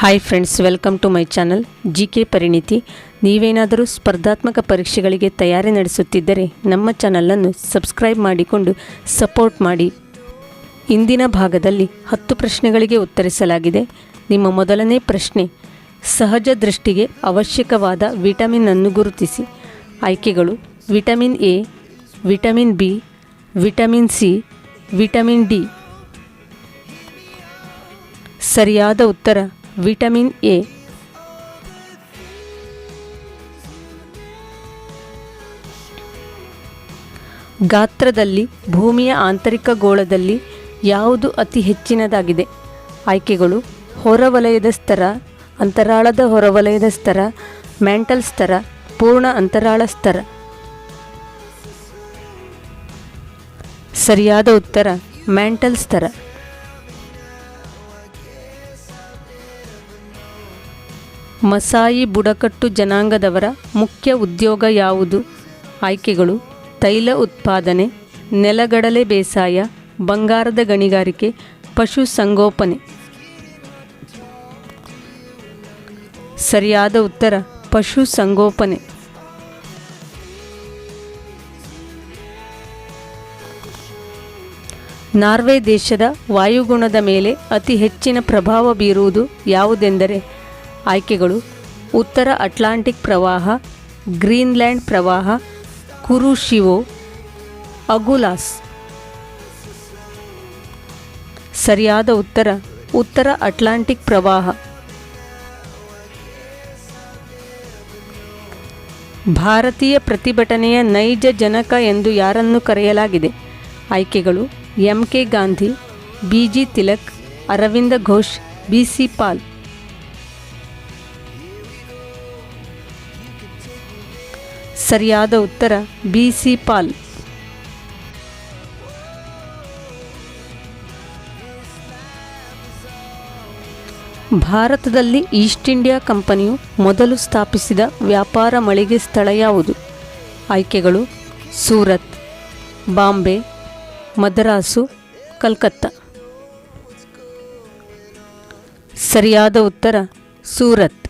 Hi friends welcome to my channel G K ಪರಿಣಿತಿ ನೀವೇನಾದರೂ ಸ್ಪರ್ಧಾತ್ಮಕ ಪರೀಕ್ಷೆಗಳಿಗೆ ತಯಾರಿ ನಡೆಸುತ್ತಿದ್ದರೆ ನಮ್ಮ ಚಾನಲನ್ನು ಸಬ್ಸ್ಕ್ರೈಬ್ ಮಾಡಿಕೊಂಡು ಸಪೋರ್ಟ್ ಮಾಡಿ. ಇಂದಿನ ಭಾಗದಲ್ಲಿ ಹತ್ತು ಪ್ರಶ್ನೆಗಳಿಗೆ ಉತ್ತರಿಸಲಾಗಿದೆ. ನಿಮ್ಮ ಮೊದಲನೇ ಪ್ರಶ್ನೆ, ಸಹಜ ದೃಷ್ಟಿಗೆ ಅವಶ್ಯಕವಾದ ವಿಟಮಿನ್ ಅನ್ನು ಗುರುತಿಸಿ. ಆಯ್ಕೆಗಳು, vitamin A, vitamin B, vitamin C, vitamin D. ಸರಿಯಾದ ಉತ್ತರ ವಿಟಮಿನ್ ಎ. ಗಾತ್ರದಲ್ಲಿ ಭೂಮಿಯ ಆಂತರಿಕ ಗೋಳದಲ್ಲಿ ಯಾವುದು ಅತಿ ಹೆಚ್ಚಿನದಾಗಿದೆ? ಆಯ್ಕೆಗಳು, ಹೊರವಲಯದ ಸ್ತರ, ಅಂತರಾಳದ ಹೊರವಲಯದ ಸ್ತರ, ಮ್ಯಾಂಟಲ್ ಸ್ತರ, ಪೂರ್ಣ ಅಂತರಾಳ ಸ್ತರ. ಸರಿಯಾದ ಉತ್ತರ, ಮ್ಯಾಂಟಲ್ ಸ್ತರ. ಮಸಾಯಿ ಬುಡಕಟ್ಟು ಜನಾಂಗದವರ ಮುಖ್ಯ ಉದ್ಯೋಗ ಯಾವುದು? ಆಯ್ಕೆಗಳು, ತೈಲ ಉತ್ಪಾದನೆ, ನೆಲಗಡಲೆ ಬೇಸಾಯ, ಬಂಗಾರದ ಗಣಿಗಾರಿಕೆ, ಪಶು ಸಂಗೋಪನೆ. ಸರಿಯಾದ ಉತ್ತರ, ಪಶು ಸಂಗೋಪನೆ. ನಾರ್ವೆ ದೇಶದ ವಾಯುಗುಣದ ಮೇಲೆ ಅತಿ ಹೆಚ್ಚಿನ ಪ್ರಭಾವ ಬೀರುವುದು ಯಾವುದೆಂದರೆ ಆಯ್ಕೆಗಳು ಉತ್ತರ ಅಟ್ಲಾಂಟಿಕ್ ಪ್ರವಾಹ, ಗ್ರೀನ್ಲ್ಯಾಂಡ್ ಪ್ರವಾಹ, ಕುರುಶಿವೋ, ಅಗುಲಾಸ್. ಸರಿಯಾದ ಉತ್ತರ ಉತ್ತರ ಅಟ್ಲಾಂಟಿಕ್ ಪ್ರವಾಹ. ಭಾರತೀಯ ಪ್ರತಿಭಟನೆಯ ನೈಜ ಜನಕ ಎಂದು ಯಾರನ್ನು ಕರೆಯಲಾಗಿದೆ? ಆಯ್ಕೆಗಳು M K Gandhi, B G Tilak, Aurobindo Ghosh, B C Pal. ಸರಿಯಾದ ಉತ್ತರ ಬಿ ಸಿ ಪಾಲ್. ಭಾರತದಲ್ಲಿ ಈಸ್ಟ್ ಇಂಡಿಯಾ ಕಂಪನಿಯು ಮೊದಲು ಸ್ಥಾಪಿಸಿದ ವ್ಯಾಪಾರ ಮಳಿಗೆ ಸ್ಥಳ ಯಾವುದು? ಆಯ್ಕೆಗಳು, ಸೂರತ್, ಬಾಂಬೆ, ಮದರಾಸು, ಕಲ್ಕತ್ತಾ. ಸರಿಯಾದ ಉತ್ತರ, ಸೂರತ್.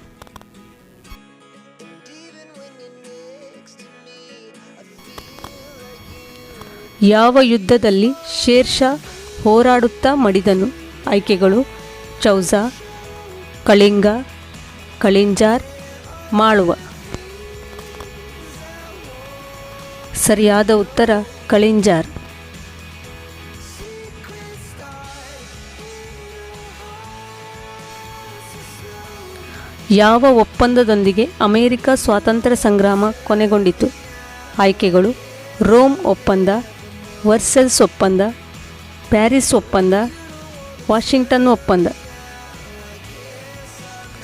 ಯಾವ ಯುದ್ಧದಲ್ಲಿ ಶೇರ್ಷಾ ಹೋರಾಡುತ್ತಾ ಮಡಿದನು? ಆಯ್ಕೆಗಳು, ಚೌಜಾ, ಕಳಿಂಗ, ಕಳಿಂಜಾರ್, ಮಾಳುವ. ಸರಿಯಾದ ಉತ್ತರ, ಕಳಿಂಜಾರ್. ಯಾವ ಒಪ್ಪಂದದೊಂದಿಗೆ ಅಮೆರಿಕ ಸ್ವಾತಂತ್ರ್ಯ ಸಂಗ್ರಾಮ ಕೊನೆಗೊಂಡಿತು? ಆಯ್ಕೆಗಳು, ರೋಮ್ ಒಪ್ಪಂದ ವರ್ಸೆಲ್ಸ್ ಒಪ್ಪಂದ, ಪ್ಯಾರಿಸ್ ಒಪ್ಪಂದ, ವಾಷಿಂಗ್ಟನ್ ಒಪ್ಪಂದ.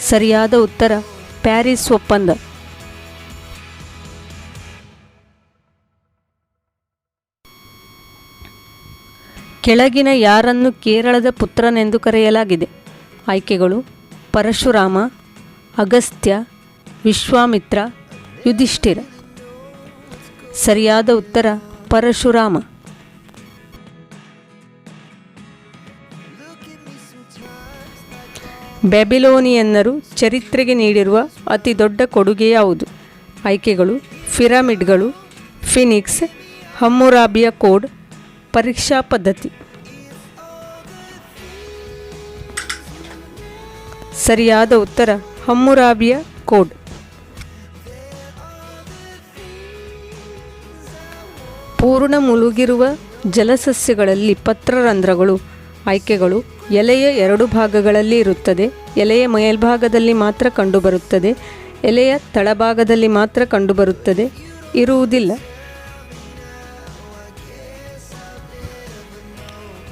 ಸರಿಯಾದ ಉತ್ತರ, ಪ್ಯಾರಿಸ್ ಒಪ್ಪಂದ. ಕೆಳಗಿನ ಯಾರನ್ನು ಕೇರಳದ ಪುತ್ರನೆಂದು ಕರೆಯಲಾಗಿದೆ. ಆಯ್ಕೆಗಳು, ಪರಶುರಾಮ, ಅಗಸ್ತ್ಯ, ವಿಶ್ವಾಮಿತ್ರ, ಯುಧಿಷ್ಠಿರ. ಸರಿಯಾದ ಉತ್ತರ, ಪರಶುರಾಮ. ಬ್ಯಾಬಿಲೋನಿಯನ್ನರು ಚರಿತ್ರೆಗೆ ನೀಡಿರುವ ಅತಿ ದೊಡ್ಡ ಕೊಡುಗೆ ಯಾವುದು? ಆಯ್ಕೆಗಳು, ಪಿರಮಿಡ್ಗಳು, ಫಿನಿಕ್ಸ್, ಹಮ್ಮುರಾಬಿಯ ಕೋಡ್, ಪರೀಕ್ಷಾ ಪದ್ಧತಿ. ಸರಿಯಾದ ಉತ್ತರ, ಹಮ್ಮುರಾಬಿಯ ಕೋಡ್. ಪೂರ್ಣ ಮುಳುಗಿರುವ ಜಲಸಸ್ಯಗಳಲ್ಲಿ ಪತ್ರರಂಧ್ರಗಳು ಆಯ್ಕೆಗಳು ಎಲೆಯ ಎರಡು ಭಾಗಗಳಲ್ಲಿ ಇರುತ್ತದೆ. ಎಲೆಯ ಮೇಲ್ಭಾಗದಲ್ಲಿ ಮಾತ್ರ ಕಂಡುಬರುತ್ತದೆ. ಎಲೆಯ ತಳಭಾಗದಲ್ಲಿ ಮಾತ್ರ ಕಂಡುಬರುತ್ತದೆ. ಇರುವುದಿಲ್ಲ.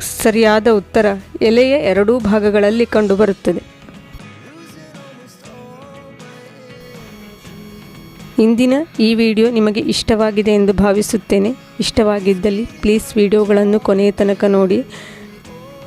ಸರಿಯಾದ ಉತ್ತರ. ಎಲೆಯ ಎರಡೂ ಭಾಗಗಳಲ್ಲಿ ಕಂಡುಬರುತ್ತದೆ. ಇಂದಿನ ಈ ವಿಡಿಯೋ ನಿಮಗೆ ಇಷ್ಟವಾಗಿದೆ ಎಂದು ಭಾವಿಸುತ್ತೇನೆ. ಇಷ್ಟವಾಗಿದ್ದಲ್ಲಿ ಪ್ಲೀಸ್ ವಿಡಿಯೋಗಳನ್ನು ಕೊನೆಯ ತನಕ ನೋಡಿ.